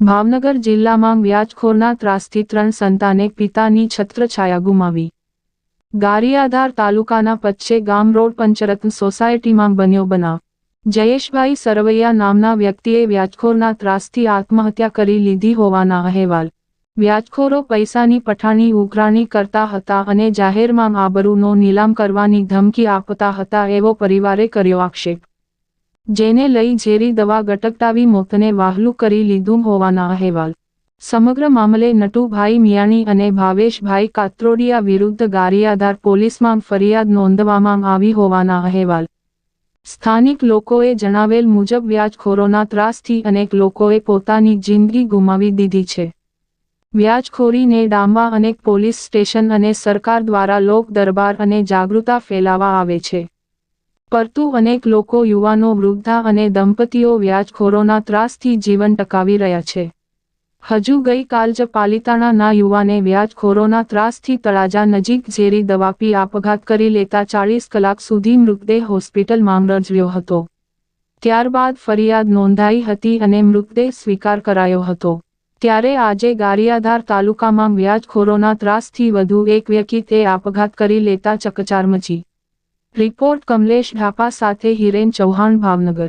ભાવનગર જિલ્લામાં વ્યાજખોરના ત્રાસથી ત્રણ સંતાને પિતાની છત્રછાયા ગુમાવી. ગારિયાધાર તાલુકાના પચ્ચે ગામ રોડ પંચરત્ન સોસાયટીમાં બન્યો બનાવ. જયેશભાઈ સરવૈયા નામના વ્યક્તિએ વ્યાજખોરના ત્રાસથી આત્મહત્યા કરી લીધી હોવાના અહેવાલ. વ્યાજખોરો પૈસાની પઠાણી ઉઘરાણી કરતા હતા અને જાહેરમાં આબરૂનો નીલામ કરવાની ધમકી આપતા હતા એવો પરિવારે કર્યો આક્ષેપ. જેને લઈ ઝેરી દવા ગટકટાવી મોતને વાહલું કરી લીધું હોવાના અહેવાલ. સમગ્ર મામલે નટુભાઈ મિયાણી અને ભાવેશભાઈ કાત્રોડિયા વિરુદ્ધ ગારિયાધાર પોલીસમાં ફરિયાદ નોંધવામાં આવી હોવાના અહેવાલ. સ્થાનિક લોકોએ જણાવેલ મુજબ વ્યાજખોરોના ત્રાસથી અનેક લોકોએ પોતાની જિંદગી ગુમાવી દીધી છે. વ્યાજખોરીને ડામવા અનેક પોલીસ સ્ટેશન અને સરકાર દ્વારા લોક દરબાર અને જાગૃતા ફેલાવા આવે છે. પરતુ અનેક લોકો યુવાનો, વૃદ્ધા અને દંપતીઓ વ્યાજખોરોના ત્રાસથી જીવન ટકાવી રહ્યા છે. હજુ ગઈકાલ જ પાલિતાણાના યુવાને વ્યાજખોરોના ત્રાસથી તળાજા નજીક ઝેરી દવા પી આપઘાત કરી લેતા ચાળીસ કલાક સુધી મૃતદેહ હોસ્પિટલમાં રજવ્યો હતો. ત્યારબાદ ફરિયાદ નોંધાઈ હતી અને મૃતદેહ સ્વીકાર કરાયો હતો. ત્યારે આજે ગારિયાધાર તાલુકામાં વ્યાજખોરોના ત્રાસથી વધુ એક વ્યક્તિએ આપઘાત કરી લેતા ચકચાર મચી. રિપોર્ટ કમલેશ ઢાપા સાથે હિરેન ચૌહાણ ભાવનગર.